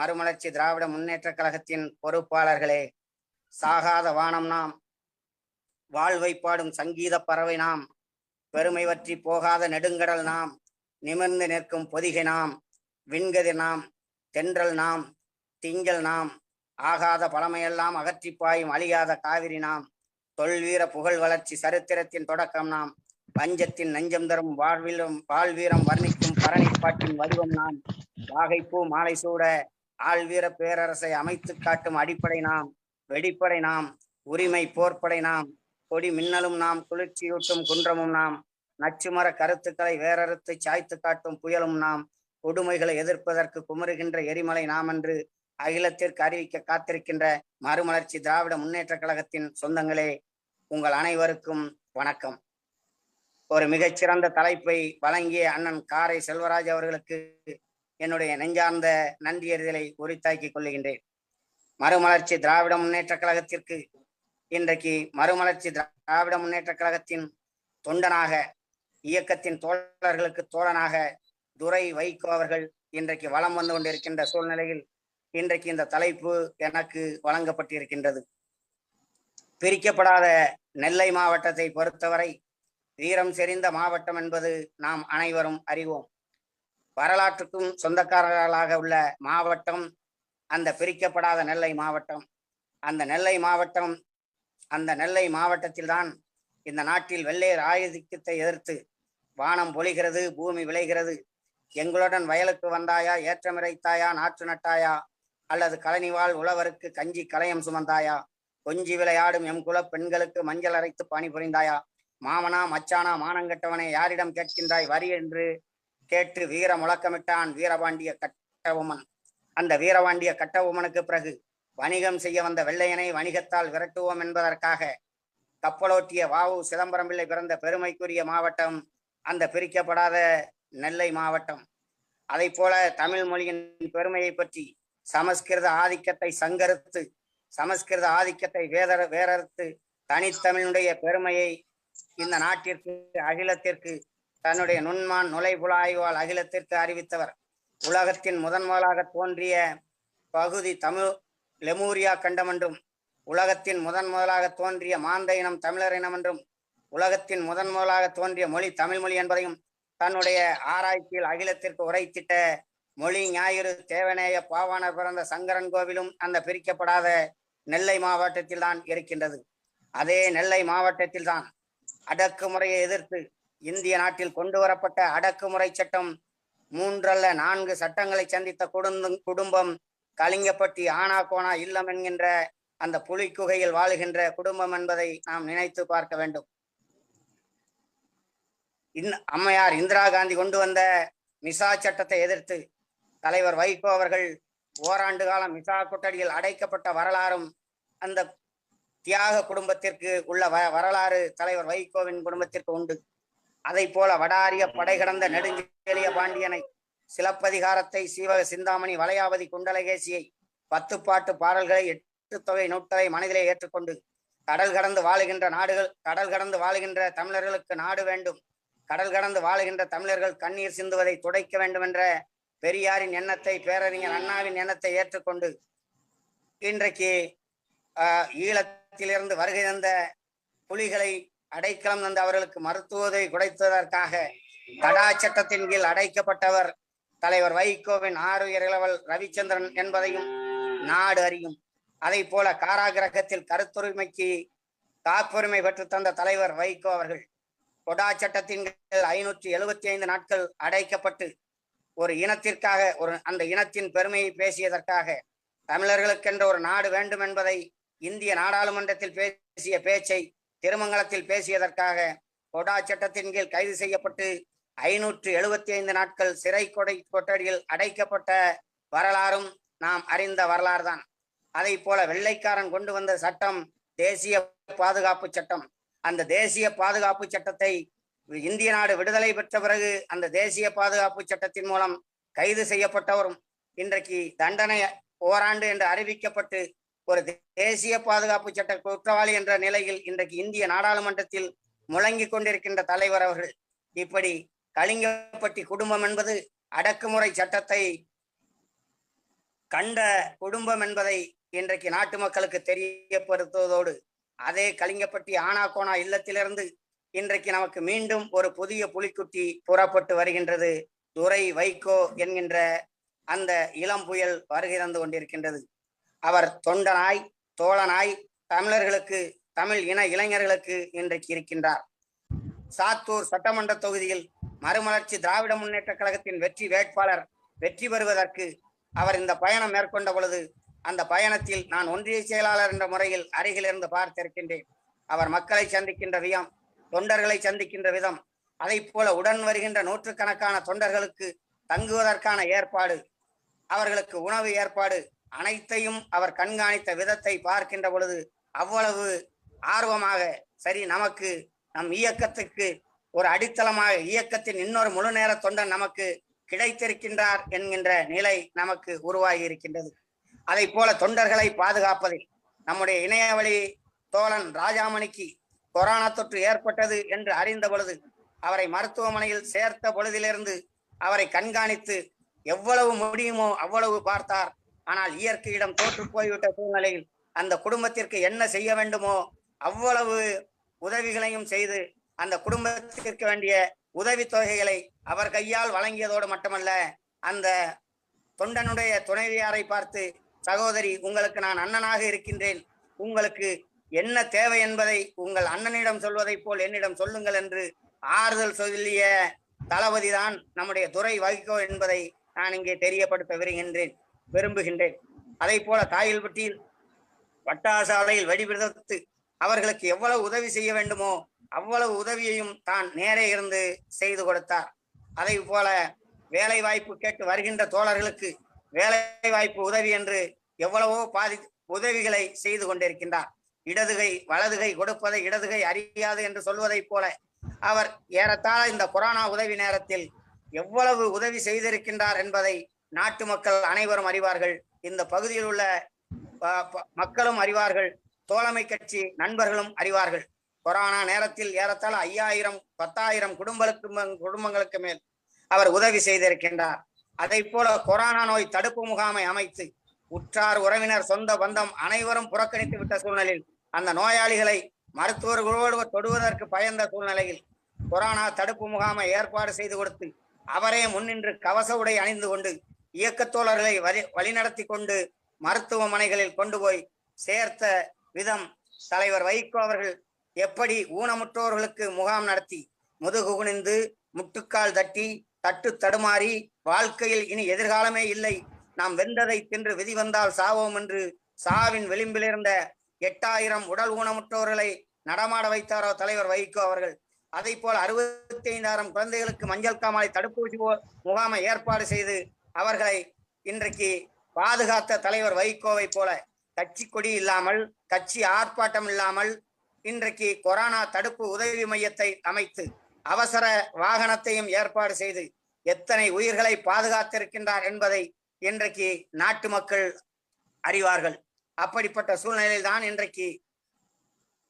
மறுமலர்ச்சி திராவிட முன்னேற்ற கழகத்தின் பொறுப்பாளர்களே சாகாத வானம் நாம் வாழ்வை பாடும் சங்கீத பறவை நாம் பெருமை வற்றி போகாத நெடுங்கடல் நாம் நிமிர்ந்து நிற்கும் பொதிகை நாம் விண்கதி நாம் தென்றல் நாம் திங்கள் நாம் ஆகாத பழமையெல்லாம் அகற்றி பாயும் அழியாத காவிரி நாம் தொல்வீர புகழ் வளர்ச்சி சரித்திரத்தின் தொடக்கம் நாம் பஞ்சத்தின் நஞ்சம் தரும் வாழ்விலும் வாழ்வீரம் வர்ணிக்கும் பரணிப்பாட்டின் வடிவம் நாம் வாகைப்பூ மாலை சூட ஆழ்வீர பேரரசை அமைத்து காட்டும் அடிப்படை நாம் வெடிப்படை நாம் உரிமை போர்ப்படை நாம் கொடி மின்னலும் நாம் குளிர்ச்சியூட்டும் குன்றமும் நாம் நச்சுமர கருத்துக்களை வேறறுத்து சாய்த்து காட்டும் புயலும் நாம் கொடுமைகளை எதிர்ப்பதற்கு குமருகின்ற எரிமலை நாம் என்று அகிலத்திற்கு அறிவிக்க காத்திருக்கின்ற மறுமலர்ச்சி திராவிட முன்னேற்ற கழகத்தின் சொந்தங்களே உங்கள் அனைவருக்கும் வணக்கம். ஒரு மிகச்சிறந்த தலைப்பை வழங்கிய அண்ணன் காரை செல்வராஜ் அவர்களுக்கு என்னுடைய நெஞ்சார்ந்த நன்றியறிதலை உரித்தாக்கிக் கொள்ளுகின்றேன். மறுமலர்ச்சி திராவிட முன்னேற்ற கழகத்திற்கு இன்றைக்கு மறுமலர்ச்சி திராவிட முன்னேற்ற கழகத்தின் தொண்டனாக இயக்கத்தின் தோழர்களுக்கு தோழனாக துரை வைகோ அவர்கள் இன்றைக்கு வலம் வந்து கொண்டிருக்கின்ற சூழ்நிலையில் இன்றைக்கு இந்த தலைப்பு எனக்கு வழங்கப்பட்டிருக்கின்றது. பிரிக்கப்படாத நெல்லை மாவட்டத்தை பொறுத்தவரை வீரம் செறிந்த மாவட்டம் என்பது நாம் அனைவரும் அறிவோம். வரலாற்றுக்கும் சொந்தக்காரர்களாக உள்ள மாவட்டம் அந்த பிரிக்கப்படாத நெல்லை மாவட்டம். அந்த நெல்லை மாவட்டம் அந்த நெல்லை மாவட்டத்தில்தான் இந்த நாட்டில் வெள்ளையர் ஆயுதிக்கத்தை எதிர்த்து வானம் பொழிகிறது பூமி விளைகிறது. எங்களுடன் வயலுக்கு வந்தாயா ஏற்றமிரைத்தாயா நாற்று நட்டாயா அல்லது கலனிவாள் உழவருக்கு கஞ்சி கலையம் சுமந்தாயா கொஞ்சி விளையாடும் எம் குல பெண்களுக்கு மஞ்சள் அரைத்து பணிபுரிந்தாயா மாமனா மச்சானா மானங்கட்டவனை யாரிடம் கேட்கின்றாய் வரி என்று கேட்டு வீர முழக்கமிட்டான் வீரபாண்டிய கட்டவுமன். அந்த வீரபாண்டிய கட்டவுமனுக்கு பிறகு வணிகம் செய்ய வந்த வெள்ளையனை வணிகத்தால் விரட்டுவோம் என்பதற்காக கப்பலோட்டிய வாவு சிதம்பரம் பிள்ளை பிறந்த பெருமைக்குரிய மாவட்டம் அந்த பிரிக்கப்படாத நெல்லை மாவட்டம். அதை போல தமிழ் மொழியின் பெருமையை பற்றி சமஸ்கிருத ஆதிக்கத்தை சங்கரித்து சமஸ்கிருத ஆதிக்கத்தை வேதர வேறறுத்து தனித்தமிழுடைய பெருமையை இந்த நாட்டிற்கு அகிலத்திற்கு தன்னுடைய நுண்மான் நுழைபுலாய்வால் அகிலத்திற்கு அறிவித்தவர். உலகத்தின் முதன் முதலாக தோன்றிய பகுதி தமிழ் லெமூரியா கண்டம் என்றும் உலகத்தின் முதன் முதலாக தோன்றிய மாந்த இனம் தமிழர் இனம் என்றும் உலகத்தின் முதன் முதலாக தோன்றிய மொழி தமிழ் மொழி என்பதையும் தன்னுடைய ஆராய்ச்சியில் அகிலத்திற்கு உரைத்திட்ட மொழி ஞாயிறு தேவநேய பாவானர் பிறந்த சங்கரன் கோவிலும் அந்த பிரிக்கப்படாத நெல்லை மாவட்டத்தில் தான் இருக்கின்றது. அதே நெல்லை மாவட்டத்தில் தான் அடக்குமுறையை எதிர்த்து இந்திய நாட்டில் கொண்டு வரப்பட்ட அடக்குமுறை சட்டம் மூன்றல்ல நான்கு சட்டங்களை சந்தித்த குடும்பம் குடும்பம் கலிங்கப்பட்டி ஆனா கோனா இல்லம் என்கின்ற அந்த புலிக்குகையில் வாழுகின்ற குடும்பம் என்பதை நாம் நினைத்து பார்க்க வேண்டும். இன் அம்மையார் இந்திரா காந்தி கொண்டு வந்த மிசா சட்டத்தை எதிர்த்து தலைவர் வைகோ அவர்கள் ஓராண்டு காலம் மிசா கொட்டடியில் அடைக்கப்பட்ட வரலாறும் அந்த தியாக குடும்பத்திற்கு உள்ள வ வரலாறு தலைவர் வைகோவின் குடும்பத்திற்கு உண்டு. அதை போல வடாரிய படை கடந்த நெடுஞ்செலிய பாண்டியனை சிலப்பதிகாரத்தை சீவக சிந்தாமணி வளையாவதி குண்டலகேசியை பத்து பாட்டு பாடல்களை எட்டு தொகை நூட்டை மனதிலே ஏற்றுக்கொண்டு கடல் கடந்து வாழுகின்ற நாடுகள் கடல் கடந்து வாழுகின்ற தமிழர்களுக்கு நாடு வேண்டும். கடல் கடந்து வாழுகின்ற தமிழர்கள் கண்ணீர் சிந்துவதை துடைக்க வேண்டும் என்ற பெரியாரின் எண்ணத்தை பேரறிஞர் அண்ணாவின் எண்ணத்தை ஏற்றுக்கொண்டு இன்றைக்கு ஈழத்திலிருந்து வருகை தந்த புலிகளை அடைக்கலம் தந்து அவர்களுக்கு மருத்துவ உதவி குடைத்ததற்காக தடா சட்டத்தின் கீழ் அடைக்கப்பட்டவர் தலைவர் வைகோவின் ஆறு இளவல் ரவிச்சந்திரன் என்பதையும் நாடு அறியும். அதை போல காராகிரகத்தில் கருத்துரிமைக்கு காப்புரிமை பெற்று தந்த தலைவர் வைகோ அவர்கள் கொடா சட்டத்தின் கீழ் ஐநூற்றி எழுபத்தி ஐந்து நாட்கள் அடைக்கப்பட்டு ஒரு இனத்திற்காக ஒரு அந்த இனத்தின் பெருமையை பேசியதற்காக தமிழர்களுக்கென்ற ஒரு நாடு வேண்டும் என்பதை இந்திய நாடாளுமன்றத்தில் பேசிய பேச்சை திருமங்கலத்தில் பேசியதற்காக கொடா சட்டத்தின் கீழ் கைது செய்யப்பட்டு ஐநூற்று எழுபத்தி ஐந்து நாட்கள் சிறை கொடை கொட்டடியில் அடைக்கப்பட்ட வரலாறும் நாம் அறிந்த வரலாறு தான் அதை போல வெள்ளைக்காரன் கொண்டு வந்த சட்டம் தேசிய பாதுகாப்பு சட்டம். அந்த தேசிய பாதுகாப்பு சட்டத்தை இந்திய நாடு விடுதலை பெற்ற பிறகு அந்த தேசிய பாதுகாப்பு சட்டத்தின் மூலம் கைது செய்யப்பட்டவரும் இன்றைக்கு தண்டனை ஓராண்டு என்று அறிவிக்கப்பட்டு ஒரு தேசிய பாதுகாப்பு சட்ட குற்றவாளி என்ற நிலையில் இன்றைக்கு இந்திய நாடாளுமன்றத்தில் முழங்கி கொண்டிருக்கின்ற தலைவர் அவர்கள் இப்படி கலிங்கப்பட்டி குடும்பம் என்பது அடக்குமுறை சட்டத்தை கண்ட குடும்பம் என்பதை இன்றைக்கு நாட்டு மக்களுக்கு தெரியப்படுத்துவதோடு அதே கலிங்கப்பட்டி ஆனாகோனா இல்லத்திலிருந்து இன்றைக்கு நமக்கு மீண்டும் ஒரு புதிய புலிக்குட்டி புறப்பட்டு வருகின்றது. துரை வைகோ என்கின்ற அந்த இளம் புயல் வருகை தந்து கொண்டிருக்கின்றது. அவர் தொண்டனாய் தோழனாய் தமிழர்களுக்கு தமிழ் இன இளைஞர்களுக்கு இன்றைக்கு இருக்கின்றார். சாத்தூர் சட்டமன்ற தொகுதியில் மறுமலர்ச்சி திராவிட முன்னேற்ற கழகத்தின் வெற்றி வேட்பாளர் வெற்றி பெறுவதற்கு அவர் இந்த பயணம் மேற்கொண்ட பொழுது அந்த பயணத்தில் நான் ஒன்றிய செயலாளர் என்ற முறையில் அருகில் இருந்து பார்த்திருக்கின்றேன். அவர் மக்களை சந்திக்கின்ற விதம் தொண்டர்களை சந்திக்கின்ற விதம் அதை போல உடன் வருகின்ற நூற்றுக்கணக்கான தொண்டர்களுக்கு தங்குவதற்கான ஏற்பாடு அவர்களுக்கு உணவு ஏற்பாடு அனைத்தையும் அவர் கண்காணித்த விதத்தை பார்க்கின்ற பொழுது அவ்வளவு ஆர்வமாக சரி நமக்கு நம் இயக்கத்துக்கு ஒரு அடித்தளமாக இயக்கத்தின் இன்னொரு முழு நேர தொண்டன் நமக்கு கிடைத்திருக்கின்றார் என்கின்ற நிலை நமக்கு உருவாகி இருக்கின்றது. அதை போல தொண்டர்களை பாதுகாப்பதில் நம்முடைய இணையவழி தோழன் ராஜாமணிக்கு கொரோனா தொற்று ஏற்பட்டது என்று அறிந்த பொழுது அவரை மருத்துவமனையில் சேர்த்த பொழுதிலிருந்து அவரை கண்காணித்து எவ்வளவு முடியுமோ அவ்வளவு பார்த்தார். ஆனால் இயற்கையிடம் தோற்று போய்விட்ட சூழ்நிலையில் அந்த குடும்பத்திற்கு என்ன செய்ய வேண்டுமோ அவ்வளவு உதவிகளையும் செய்து அந்த குடும்பத்திற்கு வேண்டிய உதவி தொகைகளை அவர் கையால் வழங்கியதோடு மட்டுமல்ல அந்த தொண்டனுடைய துணைவியாரை பார்த்து சகோதரி உங்களுக்கு நான் அண்ணனாக இருக்கின்றேன். உங்களுக்கு என்ன தேவை என்பதை உங்கள் அண்ணனிடம் சொல்வதைப் போல் என்னிடம் சொல்லுங்கள் என்று ஆறுதல் சொல்லிய தளபதிதான் நம்முடைய துறை வகிக்கோ என்பதை நான் இங்கே தெரியப்படுத்த விரும்புகின்றேன். விரும்புகின்றேன். அதை போல காயல்பட்டியில் வட்டாசாலையில் வெடிவிடுத்து அவர்களுக்கு எவ்வளவு உதவி செய்ய வேண்டுமோ அவ்வளவு உதவியையும் தான் நேரே இருந்து செய்து கொடுத்தார். அதை போல வேலை வாய்ப்பு கேட்டு வருகின்ற தோழர்களுக்கு வேலை வாய்ப்பு உதவி என்று எவ்வளவோ பாதி உதவிகளை செய்து கொண்டிருக்கின்றார். இடதுகை வலதுகை கொடுப்பதை இடதுகை அறியாது என்று சொல்வதைப் போல அவர் ஏறத்தாழ இந்த கொரோனா உதவி நேரத்தில் எவ்வளவு உதவி செய்திருக்கின்றார் என்பதை நாட்டு மக்கள் அனைவரும் அறிவார்கள். இந்த பகுதியில் உள்ள மக்களும் அறிவார்கள். தோழமை கட்சி நண்பர்களும் அறிவார்கள். கொரோனா நேரத்தில் ஏறத்தாழ ஐயாயிரம் பத்தாயிரம் குடும்பங்களுக்கு குடும்பங்களுக்கு மேல் அவர் உதவி செய்திருக்கின்றார். அதை போல கொரோனா நோய் தடுப்பு முகாமை அமைத்து உற்றார் உறவினர் சொந்த பந்தம் அனைவரும் புறக்கணித்து விட்ட சூழ்நிலையில் அந்த நோயாளிகளை மருத்துவர்களோடு தொடுவதற்கு பயந்த சூழ்நிலையில் கொரோனா தடுப்பு முகாமை ஏற்பாடு செய்து கொடுத்து அவரே முன்னின்று கவச உடை அணிந்து கொண்டு இயக்கத்தோழர்களை வழி வழிநடத்தி கொண்டு மருத்துவமனைகளில் கொண்டு போய் சேர்த்த விதம் தலைவர் வைகோ அவர்கள் எப்படி ஊனமுற்றோர்களுக்கு முகாம் நடத்தி முதுகு குனிந்து முட்டுக்கால் தட்டி தட்டு தடுமாறி வாழ்க்கையில் இனி எதிர்காலமே இல்லை நாம் வென்றதை தின்று விதி வந்தால் சாவோம் என்று சாவின் விளிம்பிலிருந்த எட்டாயிரம் உடல் ஊனமுற்றோர்களை நடமாட வைத்தாரோ தலைவர் வைகோ அவர்கள். அதை போல் அறுபத்தி ஐந்தாயிரம் குழந்தைகளுக்கு மஞ்சள் காமாலை தடுப்பூசி முகாமை ஏற்பாடு செய்து அவர்களை இன்றைக்கு பாதுகாத்த தலைவர் வைகோவை போல கட்சி கொடி இல்லாமல் கட்சி ஆர்ப்பாட்டம் இல்லாமல் இன்றைக்கு கொரோனா தடுப்பு உதவி மையத்தை அமைத்து அவசர வாகனத்தையும் ஏற்பாடு செய்து எத்தனை உயிர்களை பாதுகாத்திருக்கின்றார் என்பதை இன்றைக்கு நாட்டு மக்கள் அறிவார்கள். அப்படிப்பட்ட சூழ்நிலையில் தான் இன்றைக்கு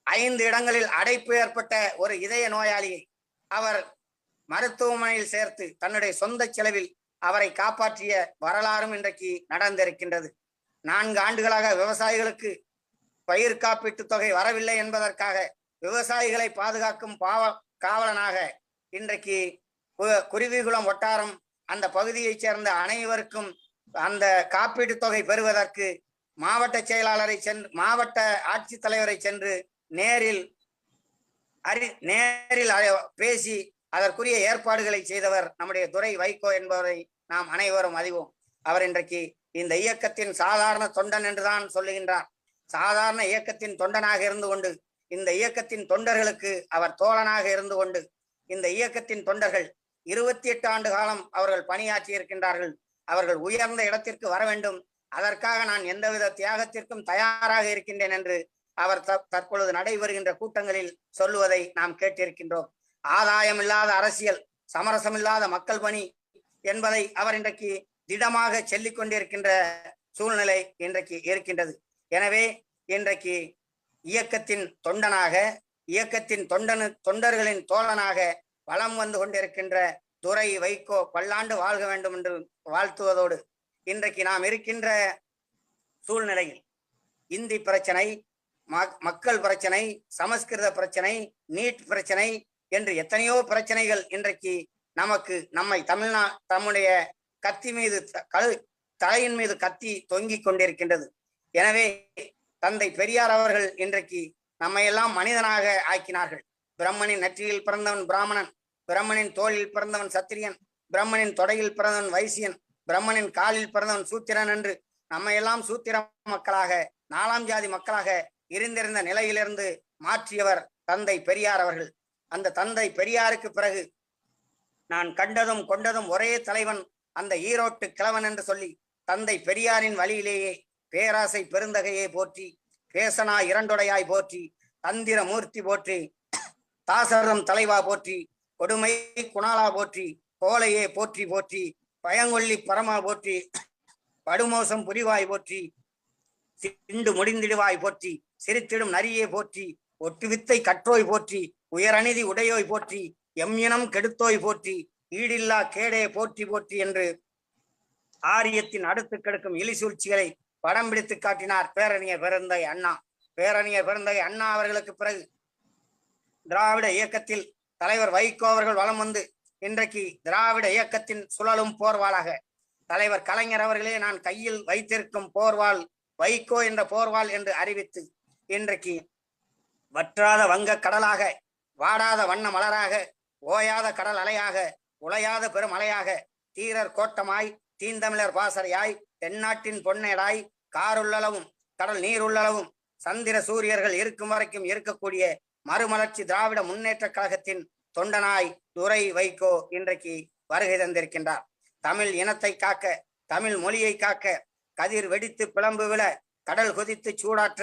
ஐந்து இடங்களில் அடைப்பு ஏற்பட்ட ஒரு இதய நோயாளியை அவர் மருத்துவமனையில் சேர்த்து தன்னுடைய சொந்த செலவில் அவரை காப்பாற்றிய வரலாறும் இன்றைக்கு நடந்திருக்கின்றது. நான்கு ஆண்டுகளாக விவசாயிகளுக்கு பயிர் காப்பீட்டு தொகை வரவில்லை என்பதற்காக விவசாயிகளை பாதுகாக்கும் பாவ காவலனாக இன்றைக்கு கு- குருவிகுளம் வட்டாரம் அந்த பகுதியைச் சேர்ந்த அனைவருக்கும் அந்த காப்பீட்டு தொகை பெறுவதற்கு மாவட்ட செயலாளரை சென்று மாவட்ட ஆட்சித்தலைவரை சென்று நேரில் அறி நேரில் பேசி அதற்குரிய ஏற்பாடுகளை செய்தவர் நம்முடைய துரை வைகோ என்பவரை நாம் அனைவரும் அறிவோம். அவர் இன்றைக்கு இந்த இயக்கத்தின் சாதாரண தொண்டன் என்றுதான் சொல்லுகின்றார். சாதாரண இயக்கத்தின் தொண்டனாக இருந்து கொண்டு இந்த இயக்கத்தின் தொண்டர்களுக்கு அவர் தோழனாக இருந்து கொண்டு இந்த இயக்கத்தின் தொண்டர்கள் இருபத்தி எட்டு ஆண்டு காலம் அவர்கள் பணியாற்றி இருக்கின்றார்கள் அவர்கள் உயர்ந்த இடத்திற்கு வர வேண்டும். அதற்காக நான் எந்தவித தியாகத்திற்கும் தயாராக இருக்கின்றேன் என்று அவர் தற்பொழுது நடைபெறுகின்ற கூட்டங்களில் சொல்லுவதை நாம் கேட்டிருக்கின்றோம். ஆதாயம் இல்லாத அரசியல் சமரசமில்லாத மக்கள் பணி என்பதை அவர் இன்றைக்கு திடமாக சொல்லிக் கொண்டிருக்கின்ற சூழ்நிலை இன்றைக்கு இருக்கின்றது. எனவே இன்றைக்கு இயக்கத்தின் தொண்டனாக இயக்கத்தின் தொண்டனு தொண்டர்களின் தோழனாக வலம் வந்து கொண்டிருக்கின்ற துறை வைகோ பல்லாண்டு வாழ்க வேண்டும் என்று வாழ்த்துவதோடு இன்றைக்கு நாம் இருக்கின்ற சூழ்நிலையில் இந்தி பிரச்சனை மக்- மக்கள் பிரச்சனை சமஸ்கிருத பிரச்சனை நீட் பிரச்சனை என்று எத்தனையோ பிரச்சனைகள் இன்றைக்கு நமக்கு நம்மை தமிழ்நா தம்முடைய கத்தி மீது த- கழு தலையின் மீது கத்தி தொங்கிக் கொண்டிருக்கின்றது. எனவே தந்தை பெரியார் அவர்கள் இன்றைக்கு நம்மையெல்லாம் மனிதனாக ஆக்கினார்கள். பிரம்மனின் நெற்றியில் பிறந்தவன் பிராமணன் பிரம்மனின் தோளில் பிறந்தவன் சத்திரியன் பிரம்மனின் தொடையில் பிறந்தவன் வைசியன் பிரம்மனின் காலில் பிறந்தவன் சூத்திரன் என்று நம்மையெல்லாம் சூத்திர மக்களாக நாலாம் ஜாதி மக்களாக இருந்திருந்த நிலையிலிருந்து மாற்றியவர் தந்தை பெரியார் அவர்கள். அந்த தந்தை பெரியாருக்கு பிறகு நான் கண்டதும் கொண்டதும் ஒரே தலைவன் அந்த ஈரோட்டு கிழவன் என்று சொல்லி தந்தை பெரியாரின் வழியிலேயே பேராசை பெருந்தகையை போற்றி பேசனா இரண்டுடையாய் போற்றி தந்திர மூர்த்தி போற்றி தாசரம் தலைவா போற்றி கொடுமை குணாலா போற்றி கோலையே போற்றி போற்றி பயங்கொல்லி பரமா போற்றி படுமோசம் புரிவாய் போற்றி சிண்டு முடிந்திடுவாய் போற்றி சிரித்திடும் நரியே போற்றி ஒட்டு வித்தை கற்றோய் போற்றி உயரணிதி உடையோய் போற்றி எம் இனம் கெடுத்தோய் போற்றி ஈடில்லா கேடே போற்றி போற்றி என்று ஆரியத்தின் அடுத்து கிடக்கும் இலி சூழ்ச்சிகளை படம் பிடித்து காட்டினார் பேரறிஞர் பிறந்தை அண்ணா. பேரறிஞர் பெருந்தகை அண்ணா அவர்களுக்கு பிறகு திராவிட இயக்கத்தில் தலைவர் வைகோ அவர்கள் வலம் வந்து இன்றைக்கு திராவிட இயக்கத்தின் சுழலும் போர்வாளாக. தலைவர் கலைஞர் அவர்களே நான் கையில் வைத்திருக்கும் போர்வாள் வைகோ என்ற போர்வாள் என்று அறிவித்து இன்றைக்கு வற்றாத வங்க கடலாக வாடாத வண்ண மலராக ஓயாத கடல் அலையாக உளையாத பெருமலையாக தீரர் கோட்டமாய் தீந்தமிழர் பாசறையாய் தென்னாட்டின் பொன்னேடாய் காருள்ளளவும் கடல் நீருள்ளளவும் சந்திர சூரியர்கள் இருக்கும் வரைக்கும் இருக்கக்கூடிய மறுமலர்ச்சி திராவிட முன்னேற்ற கழகத்தின் தொண்டனாய் துரை வைகோ இன்றைக்கு வருகை தந்திருக்கின்றார். தமிழ் இனத்தை காக்க தமிழ் மொழியை காக்க கதிர் வெடித்து பிளம்பு விழ கடல் கொதித்து சூடாற்ற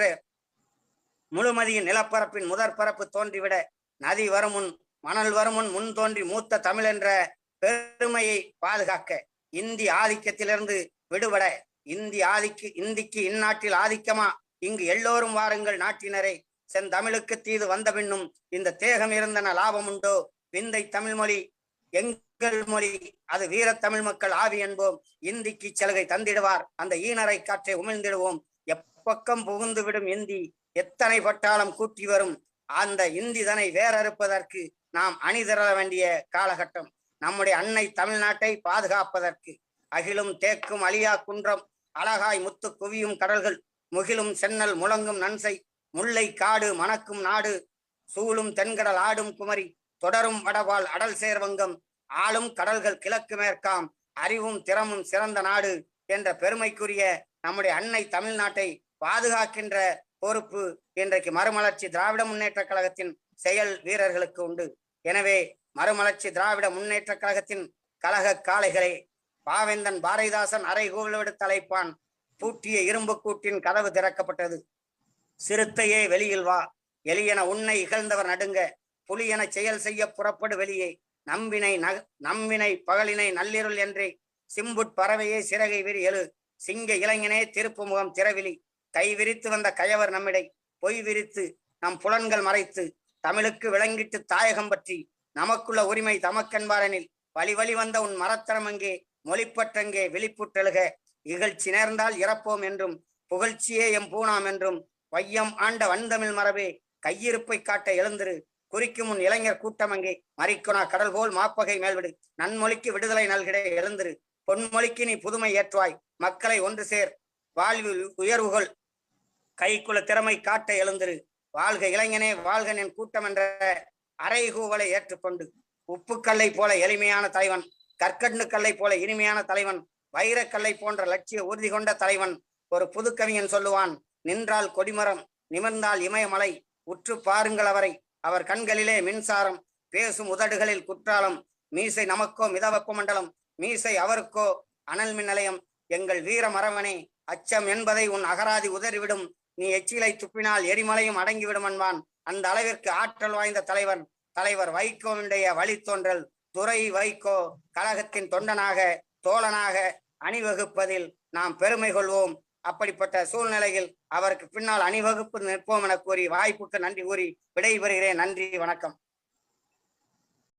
முழுமதியின் நிலப்பரப்பின் முதற் பரப்பு தோன்றிவிட நதி வருமுன் மணல் வருமுன் முன் தோன்றி மூத்த தமிழ் என்ற பெருமையை பாதுகாக்க இந்தி ஆதிக்கத்திலிருந்து விடுபட இந்தி ஆதிக்கு இந்திக்கு இந்நாட்டில் ஆதிக்கமா? இங்கு எல்லோரும் வாருங்கள் நாட்டினரை. செந்தமிழுக்கு தீது வந்த பின்னும் இந்த தேகம் இருந்தன லாபம் உண்டோ? விந்தை தமிழ் மொழி எங்கள் மொழி அது வீரத் தமிழ் மக்கள் ஆவி என்போம். இந்திக்கு சலுகை தந்திடுவார். அந்த ஈனரை காற்றை உமிழ்ந்திடுவோம். எப்பக்கம் புகுந்து விடும் இந்தி எத்தனை பட்டாளம் கூட்டி வரும்? அந்த இந்திதனை வேறறுப்பதற்கு நாம் அணிதிரள வேண்டிய காலகட்டம். நம்முடைய அன்னை தமிழ்நாட்டை பாதுகாப்பதற்கு. அகிலும் தேக்கும் அழியா குன்றம் அழகாய் முத்து குவியும் கடல்கள் முகிலும் சென்னல் முழங்கும் நன்சை முல்லை காடு மணக்கும் நாடு சூழும் தென்கடல் ஆடும் குமரி தொடரும் வடவால் அடல் சேர்வங்கம் ஆளும் கடல்கள் கிழக்கு மேற்காம் அறிவும் திறமும் சிறந்த நாடு என்ற பெருமைக்குரிய நம்முடைய அன்னை தமிழ்நாட்டை பாதுகாக்கின்ற பொறுப்பு இன்றைக்கு மறுமலர்ச்சி திராவிட முன்னேற்ற கழகத்தின் செயல் வீரர்களுக்கு உண்டு. எனவே மறுமலர்ச்சி திராவிட முன்னேற்ற கழகத்தின் கழக காளைகளே பாவேந்தன் பாரதிதாசன் அரைகோவிலோடு தலைப்பான். பூட்டிய இரும்பு கூட்டின் கதவு திறக்கப்பட்டது. சிறுத்தையே வெளியில் வா. எலியென உன்னை இகழ்ந்தவர் நடுங்க. புலியென செயல் செய்ய புறப்படு வெளியே. நம்பினை நக நம்பினை பகலினை நள்ளிருள் என்றே. சிம்புட் பறவையே சிறகை விரி எழு. சிங்க இளைஞனே திருப்பு முகம் திறவிலி கை விரித்து வந்த கயவர் நம்மிடை பொய் விரித்து நம் புலன்கள் மறைத்து தமிழுக்கு விளங்கிட்டு தாயகம் பற்றி நமக்குள்ள உரிமை தமக்கென்பாரெனில் வழி வழி வந்த உன் மரத்தரம் அங்கே மொழிப்பற்றங்கே விழிப்புற்றெழுக. இகழ்ச்சி நேர்ந்தால் இறப்போம் என்றும் புகழ்ச்சியே எம் பூணாம் என்றும் வையம் ஆண்ட வந்தமிழ் மரபே கையிருப்பை காட்ட எழுந்திரு. குறிக்கும் உன் இளைஞர் கூட்டம் அங்கே மறிக்குணா கடல் போல் மாப்பகை மேல்விடு. நன்மொழிக்கு விடுதலை நல்கிட எழுந்திரு. பொன்மொழிக்கு நீ புதுமை ஏற்றுவாய். மக்களை ஒன்று சேர். வாழ்வில் உயர்வுகள். கைக்குள்ள திறமை காட்ட எழுந்திரு. வாழ்க இளைஞனே வாழ்க என் கூட்டம் என்ற அரைகூவலை ஏற்றுக்கொண்டு. உப்புக்கல்லை போல எளிமையான தலைவன் கற்கண்ணுக்கல்லை கல்லை போல இனிமையான தலைவன் வைரக்கல்லை போன்ற லட்சிய உறுதி கொண்ட தலைவன் ஒரு புது கவிஞன் சொல்லுவான் நின்றால் கொடிமரம் நிமிர்ந்தால் இமயமலை உற்று பாருங்கள் அவரை. அவர் கண்களிலே மின்சாரம் பேசும் உதடுகளில் குற்றாலம் மீசை நமக்கோ மிதவெப்ப மண்டலம் மீசை அவருக்கோ அனல் மின் நிலையம். எங்கள் வீர மரவனே அச்சம் என்பதை உன் அகராதி உதறிவிடும். நீ எச்சிலை துப்பினால் எரிமலையும் அடங்கிவிடும் என்பான் அந்த அளவிற்கு ஆற்றல் வாய்ந்த தலைவன் தலைவர் வைகோவினுடைய வழித்தோன்றல் துரை வைகோ கழகத்தின் தொண்டனாக தோழனாக அணிவகுப்பதில் நாம் பெருமை கொள்வோம். அப்படிப்பட்ட சூழ்நிலையில் அவருக்கு பின்னால் அணிவகுப்பு நிற்போம் என கூறி வாய்ப்புக்கு நன்றி கூறி விடைபெறுகிறேன். நன்றி வணக்கம்.